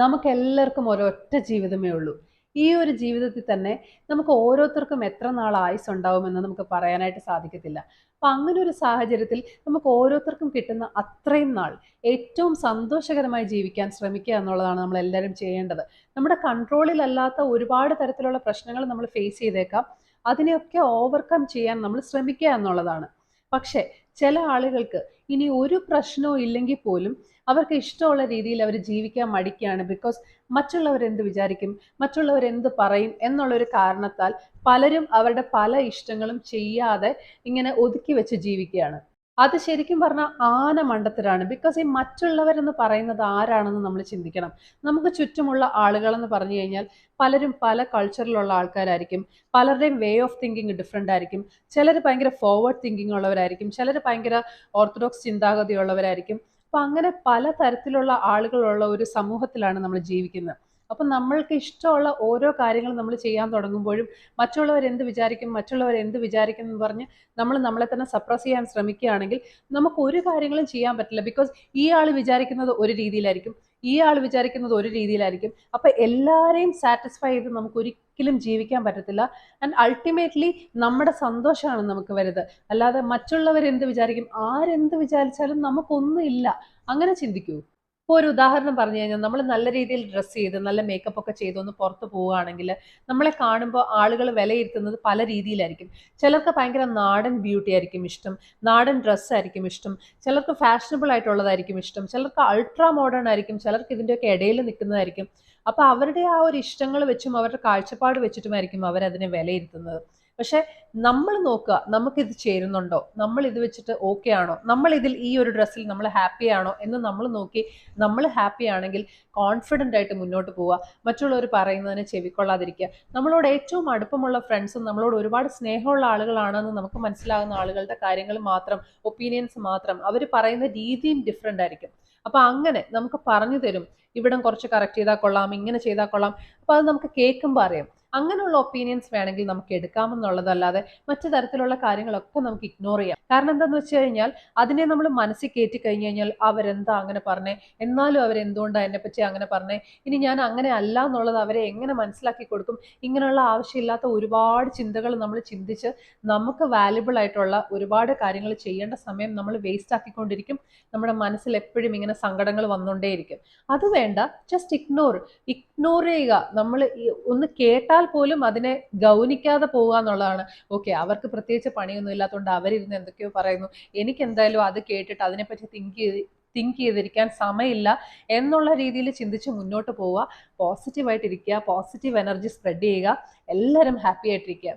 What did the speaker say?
നമുക്ക് എല്ലാവർക്കും ഒരൊറ്റ ജീവിതമേ ഉള്ളൂ. ഈ ഒരു ജീവിതത്തിൽ തന്നെ നമുക്ക് ഓരോരുത്തർക്കും എത്ര നാൾ ആയുസ് ഉണ്ടാവുമെന്ന് നമുക്ക് പറയാനായിട്ട് സാധിക്കത്തില്ല. അപ്പം അങ്ങനെ ഒരു സാഹചര്യത്തിൽ നമുക്ക് ഓരോരുത്തർക്കും കിട്ടുന്ന അത്രയും നാൾ ഏറ്റവും സന്തോഷകരമായി ജീവിക്കാൻ ശ്രമിക്കുക എന്നുള്ളതാണ് നമ്മൾ എല്ലാവരും ചെയ്യേണ്ടത്. നമ്മുടെ കൺട്രോളിലല്ലാത്ത ഒരുപാട് തരത്തിലുള്ള പ്രശ്നങ്ങൾ നമ്മൾ ഫേസ് ചെയ്തേക്കാം. അതിനെയൊക്കെ ഓവർകം ചെയ്യാൻ നമ്മൾ ശ്രമിക്കുക എന്നുള്ളതാണ്. പക്ഷേ ചില ആളുകൾക്ക് ഇനി ഒരു പ്രശ്നവും ഇല്ലെങ്കിൽ പോലും അവർക്ക് ഇഷ്ടമുള്ള രീതിയിൽ അവർ ജീവിക്കാൻ മടിക്കുകയാണ്. ബിക്കോസ് മറ്റുള്ളവർ എന്ത് വിചാരിക്കും? മറ്റുള്ളവർ എന്ത് പറയും? എന്നുള്ളൊരു കാരണത്താൽ പലരും അവരുടെ പല ഇഷ്ടങ്ങളും ചെയ്യാതെ ഇങ്ങനെ ഒതുക്കി വെച്ച് ജീവിക്കുകയാണ്. അത് ശരിക്കും പറഞ്ഞാൽ ആന മണ്ടത്തിലാണ് ബിക്കോസ് ഈ മറ്റുള്ളവരെന്ന് പറയുന്നത് ആരാണെന്ന് നമ്മൾ ചിന്തിക്കണം. നമുക്ക് ചുറ്റുമുള്ള ആളുകളെന്ന് പറഞ്ഞു കഴിഞ്ഞാൽ പലരും പല കൾച്ചറിലുള്ള ആൾക്കാരായിരിക്കും. പലരുടെയും വേ ഓഫ് തിങ്കിങ് ഡിഫറെന്റ് ആയിരിക്കും. ചിലർ ഭയങ്കര ഫോർവേഡ് തിങ്കിങ് ഉള്ളവരായിരിക്കും. ചിലർ ഭയങ്കര ഓർത്തഡോക്സ് ചിന്താഗതി ഉള്ളവരായിരിക്കും അപ്പം അങ്ങനെ പല തരത്തിലുള്ള ആളുകളുള്ള ഒരു സമൂഹത്തിലാണ് നമ്മൾ ജീവിക്കുന്നത്. അപ്പം നമ്മൾക്ക് ഇഷ്ടമുള്ള ഓരോ കാര്യങ്ങളും നമ്മൾ ചെയ്യാൻ തുടങ്ങുമ്പോഴും മറ്റുള്ളവർ എന്ത് വിചാരിക്കും മറ്റുള്ളവർ എന്ത് വിചാരിക്കും എന്ന് പറഞ്ഞ് നമ്മൾ നമ്മളെ തന്നെ സപ്രസ് ചെയ്യാൻ ശ്രമിക്കുകയാണെങ്കിൽ നമുക്ക് ഒരു കാര്യങ്ങളും ചെയ്യാൻ പറ്റില്ല. ബിക്കോസ് ഈ ആൾ വിചാരിക്കുന്നത് ഒരു രീതിയിലായിരിക്കും ഈ ആൾ വിചാരിക്കുന്നത് ഒരു രീതിയിലായിരിക്കും. അപ്പം എല്ലാവരെയും സാറ്റിസ്ഫൈ ചെയ്ത് നമുക്ക് ഒരിക്കലും ജീവിക്കാൻ പറ്റത്തില്ല. ആൻഡ് അൾട്ടിമേറ്റ്ലി നമ്മുടെ സന്തോഷമാണ് നമുക്ക് വരുന്നത്. അല്ലാതെ മറ്റുള്ളവരെന്ത് വിചാരിക്കും ആരെന്ത് വിചാരിച്ചാലും നമുക്കൊന്നും ഇല്ല. അങ്ങനെ ചിന്തിക്കൂ. ഇപ്പോൾ ഒരു ഉദാഹരണം പറഞ്ഞു കഴിഞ്ഞാൽ നമ്മൾ നല്ല രീതിയിൽ ഡ്രസ്സ് ചെയ്ത് നല്ല മേക്കപ്പ് ഒക്കെ ചെയ്ത് ഒന്ന് പുറത്ത് പോവുകയാണെങ്കിൽ നമ്മളെ കാണുമ്പോൾ ആളുകൾ വിലയിരുത്തുന്നത് പല രീതിയിലായിരിക്കും. ചിലർക്ക് ഭയങ്കര നാടൻ ബ്യൂട്ടി ആയിരിക്കും ഇഷ്ടം നാടൻ ഡ്രസ്സ് ആയിരിക്കും ഇഷ്ടം ചിലർക്ക് ഫാഷനബിൾ ആയിട്ടുള്ളതായിരിക്കും ഇഷ്ടം ചിലർക്ക് അൾട്രാ മോഡേൺ ആയിരിക്കും ചിലർക്ക് ഇതിന്റെയൊക്കെ ഇടയിൽ നിൽക്കുന്നതായിരിക്കും. അപ്പോൾ അവരുടെ ആ ഒരു ഇഷ്ടങ്ങൾ വെച്ചും അവരുടെ കാഴ്ചപ്പാട് വെച്ചിട്ടുമായിരിക്കും അവരതിനെ വിലയിരുത്തുന്നത്. പക്ഷെ നമ്മൾ നോക്കുക നമുക്കിത് ചേരുന്നുണ്ടോ? നമ്മൾ ഇത് വെച്ചിട്ട് ഓക്കെ ആണോ? നമ്മൾ ഇതിൽ ഈ ഒരു ഡ്രസ്സിൽ നമ്മൾ ഹാപ്പി ആണോ എന്ന് നമ്മൾ നോക്കി നമ്മൾ ഹാപ്പി ആണെങ്കിൽ കോൺഫിഡന്റ് ആയിട്ട് മുന്നോട്ട് പോവുക. മറ്റുള്ളവർ പറയുന്നതിന് ചെവിക്കൊള്ളാതിരിക്കുക. നമ്മളോട് ഏറ്റവും അടുപ്പമുള്ള ഫ്രണ്ട്സും നമ്മളോട് ഒരുപാട് സ്നേഹമുള്ള ആളുകളാണെന്ന് നമുക്ക് മനസ്സിലാകുന്ന ആളുകളുടെ കാര്യങ്ങൾ മാത്രം ഒപ്പീനിയൻസ് മാത്രം അവർ പറയുന്ന രീതിയും ഡിഫറെന്റ് ആയിരിക്കും. അപ്പോൾ അങ്ങനെ നമുക്ക് പറഞ്ഞു തരും ഇവിടം കുറച്ച് കറക്റ്റ് ചെയ്താൽ കൊള്ളാം ഇങ്ങനെ ചെയ്താൽ കൊള്ളാം. അപ്പോൾ അത് നമുക്ക് കേൾക്കുമ്പോൾ അറിയാം. അങ്ങനെയുള്ള ഒപ്പീനിയൻസ് വേണമെങ്കിൽ നമുക്ക് എടുക്കാമെന്നുള്ളതല്ലാതെ മറ്റു തരത്തിലുള്ള കാര്യങ്ങളൊക്കെ നമുക്ക് ഇഗ്നോർ ചെയ്യാം. കാരണം എന്താന്ന് വെച്ച് കഴിഞ്ഞാൽ അതിനെ നമ്മൾ മനസ്സിൽ കയറ്റി കഴിഞ്ഞു കഴിഞ്ഞാൽ അവരെന്താ അങ്ങനെ പറഞ്ഞേ? എന്നാലും അവരെന്തുകൊണ്ടാണ് എന്നെ പറ്റി അങ്ങനെ പറഞ്ഞേ? ഇനി ഞാൻ അങ്ങനെ അല്ല എന്നുള്ളത് അവരെ എങ്ങനെ മനസ്സിലാക്കി കൊടുക്കും? ഇങ്ങനെയുള്ള ആവശ്യമില്ലാത്ത ഒരുപാട് ചിന്തകൾ നമ്മൾ ചിന്തിച്ച് നമുക്ക് വാല്യുബിൾ ആയിട്ടുള്ള ഒരുപാട് കാര്യങ്ങൾ ചെയ്യേണ്ട സമയം നമ്മൾ വേസ്റ്റ് ആക്കിക്കൊണ്ടിരിക്കും. നമ്മുടെ മനസ്സിൽ എപ്പോഴും ഇങ്ങനെ സങ്കടങ്ങൾ വന്നുകൊണ്ടേയിരിക്കും അത് വേണ്ട. ജസ്റ്റ് ഇഗ്നോർ ഇഗ്നോർ ചെയ്യുക. നമ്മൾ ഒന്ന് കേട്ടാൽ പോലും അതിനെ ഗൗനിക്കാതെ പോവുക എന്നുള്ളതാണ്. ഓക്കെ അവർക്ക് പ്രത്യേകിച്ച് പണിയൊന്നും ഇല്ലാത്തതുകൊണ്ട് അവരിരുന്ന് എന്തൊക്കെയോ പറയുന്നു. എനിക്ക് എന്തായാലും അത് കേട്ടിട്ട് അതിനെപ്പറ്റി തിങ്ക് ചെയ്ത് തിങ്ക് ചെയ്തിരിക്കാൻ സമയമില്ല എന്നുള്ള രീതിയിൽ ചിന്തിച്ച് മുന്നോട്ട് പോവുക. പോസിറ്റീവായിട്ടിരിക്കുക പോസിറ്റീവ് എനർജി സ്പ്രെഡ് ചെയ്യുക. എല്ലാവരും ഹാപ്പി ആയിട്ടിരിക്കുക.